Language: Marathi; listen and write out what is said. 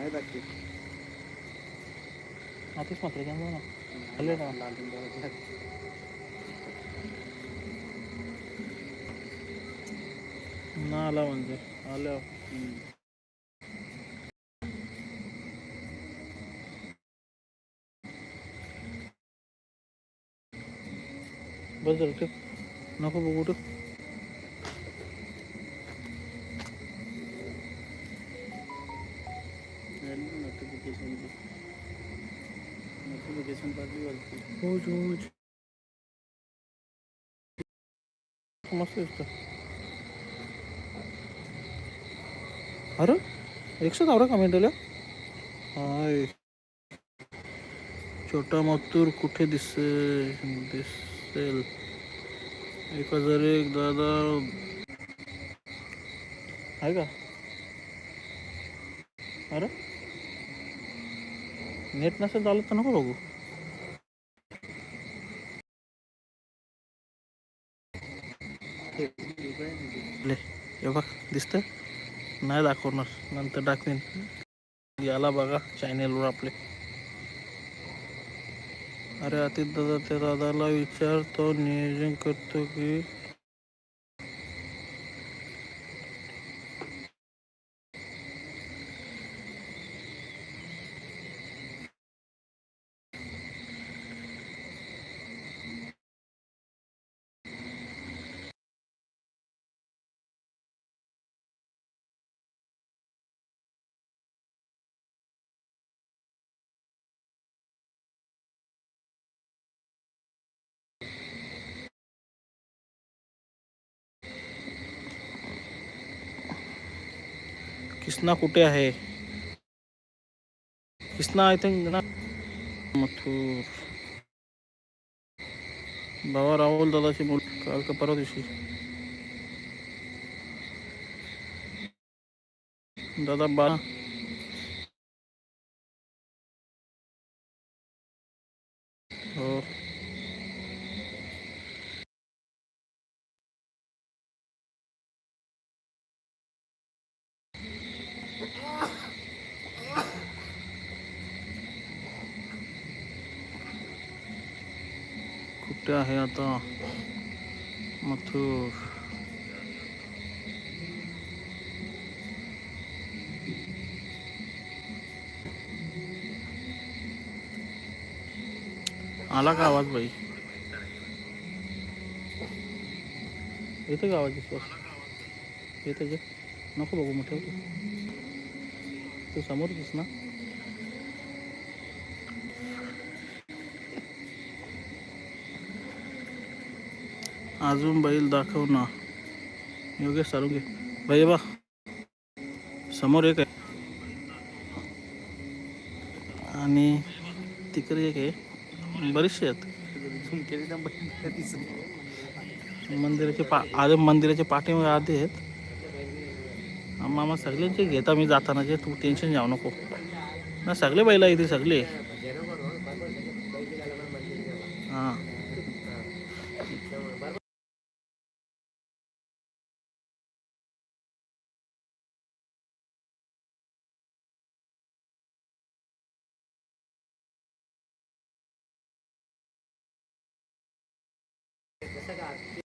നന്നായി തട്ടി അത്യാവശ്യം അത്രയ്ക്കാൻ തോന്നണം അല്ലേ നാലാ മഞ്ച് ഹലോ. ബസ് നോക്കൂ പോകട്ടു Notification पाठली वरती. हो जो मस्त दिसतं अरे एकशे आवरा कमेंट आल्या हाय छोटा मतूर कुठे दिसेल दिसेल एक हजार एक दादा आहे का अरे नेट नसेल चालत तर नको बघू वेगळं आहे ना ते. ले हे बघ दिसतं नाही दाखवणार नंतर दाखवेन याला बघा चॅनेलवर आपले. अरे अति दादा त्या दादाला विचार तो नियोजन करतो की किसना कुठे आहे किसना आय थिंक ना? मथुर। बाबा राहुल दादाची मुल काल का परवा दिवशी दादा बा हो कुठे आहे आता? मथुर। आला का आवाज़ बाई येतं का आवाज़ विश्वास येतं जे नको बघू मग ठेवतो तू समोरच ना अजून बैल दाखव ना. योगेश सारून घे. बाई बा समोर एक आहे. आणि तिकडे एक आहे. बरेचसे आहेत. मंदिराचे पा आधी मंदिराचे पाठीमध्ये आधी आहेत. मामा सगळ्यांचे घेता मी जाताना जे तू टेन्शन जाऊ नको. ना सगळे बैल इथे सगळे. हां. chegada.